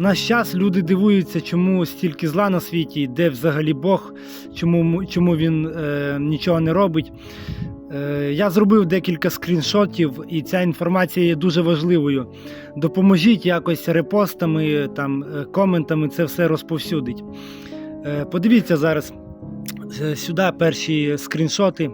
Наш час люди дивуються, чому стільки зла на світі, де взагалі Бог, чому, чому він е, нічого не робить. Е, я зробив декілька скріншотів, і ця інформація є дуже важливою. Допоможіть якось репостами, там, е, коментами це все розповсюдить. Е, подивіться зараз сюди перші скріншоти.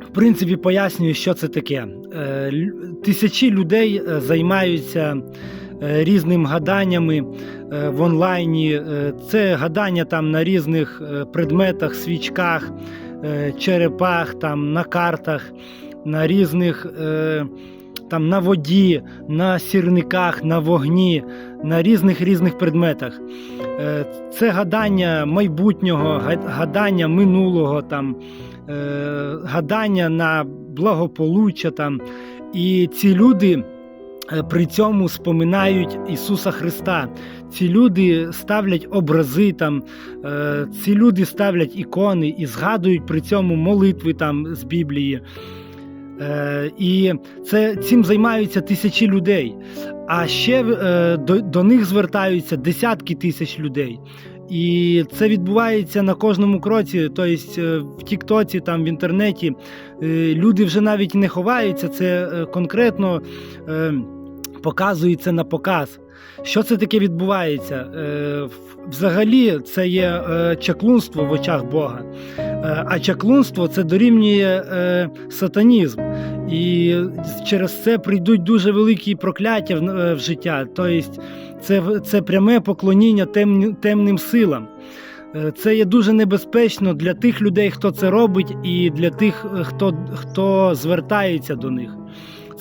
В принципі, пояснюю, що це таке. Е, Тисячі людей е, займаються е, різним гаданнями е, в онлайні. Е, Це гадання там на різних е, предметах, свічках, е, черепах, там, на картах, на різних е, там, на воді, на сірниках, на вогні, на різних різних предметах. Е, Це гадання майбутнього, гадання минулого, там, е, гадання на благополуччя. Там. І ці люди е, при цьому споминають Ісуса Христа. Ці люди ставлять образи, там, ці люди ставлять ікони і згадують при цьому молитви там, з Біблії. Е, і це, цим займаються тисячі людей. А ще е, до, до них звертаються десятки тисяч людей. І це відбувається на кожному кроці. Тобто е, в Тіктоці, там в інтернеті е, люди вже навіть не ховаються, це е, конкретно показується на показ. Що це таке відбувається? Взагалі, це є чаклунство в очах Бога. Е, А чаклунство це дорівнює е, сатанізм. І через це прийдуть дуже великі прокляття в, е, життя. Тобто це, це пряме поклоніння темні- темним силам. Це є дуже небезпечно для тих людей, хто це робить, і для тих, хто, хто звертається до них.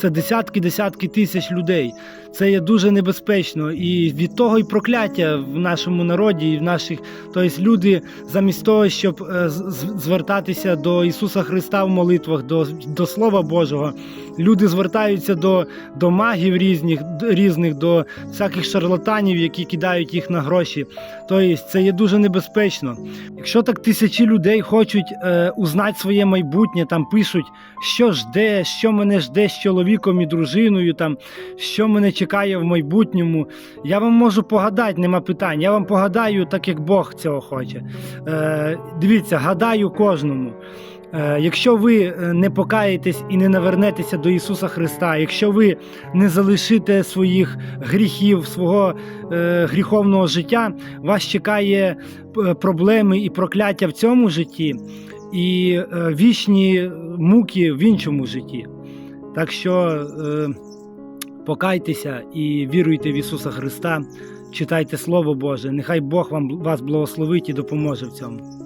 Це десятки, десятки тисяч людей. Це є дуже небезпечно. І від того і прокляття в нашому народі, і в наших. Тобто люди замість того, щоб е, звертатися до Ісуса Христа в молитвах, до, до Слова Божого, люди звертаються до, до магів різних, різних, до всяких шарлатанів, які кидають їх на гроші. Тобто це є дуже небезпечно. Якщо так тисячі людей хочуть е, узнати своє майбутнє, там пишуть, що жде, що мене жде з чоловіком і дружиною, там, що мене чекає в майбутньому. Я вам можу погадати, нема питань. Я вам погадаю, так як Бог цього хоче. Е, дивіться, гадаю кожному. Е, Якщо ви е, не покаєтесь і не навернетеся до Ісуса Христа, якщо ви не залишите своїх гріхів, свого е, гріховного життя, вас чекає е, проблеми і прокляття в цьому житті, і е, вічні муки в іншому житті. Так що е, покайтеся і віруйте в Ісуса Христа, читайте Слово Боже. Нехай Бог вам вас благословить і допоможе в цьому.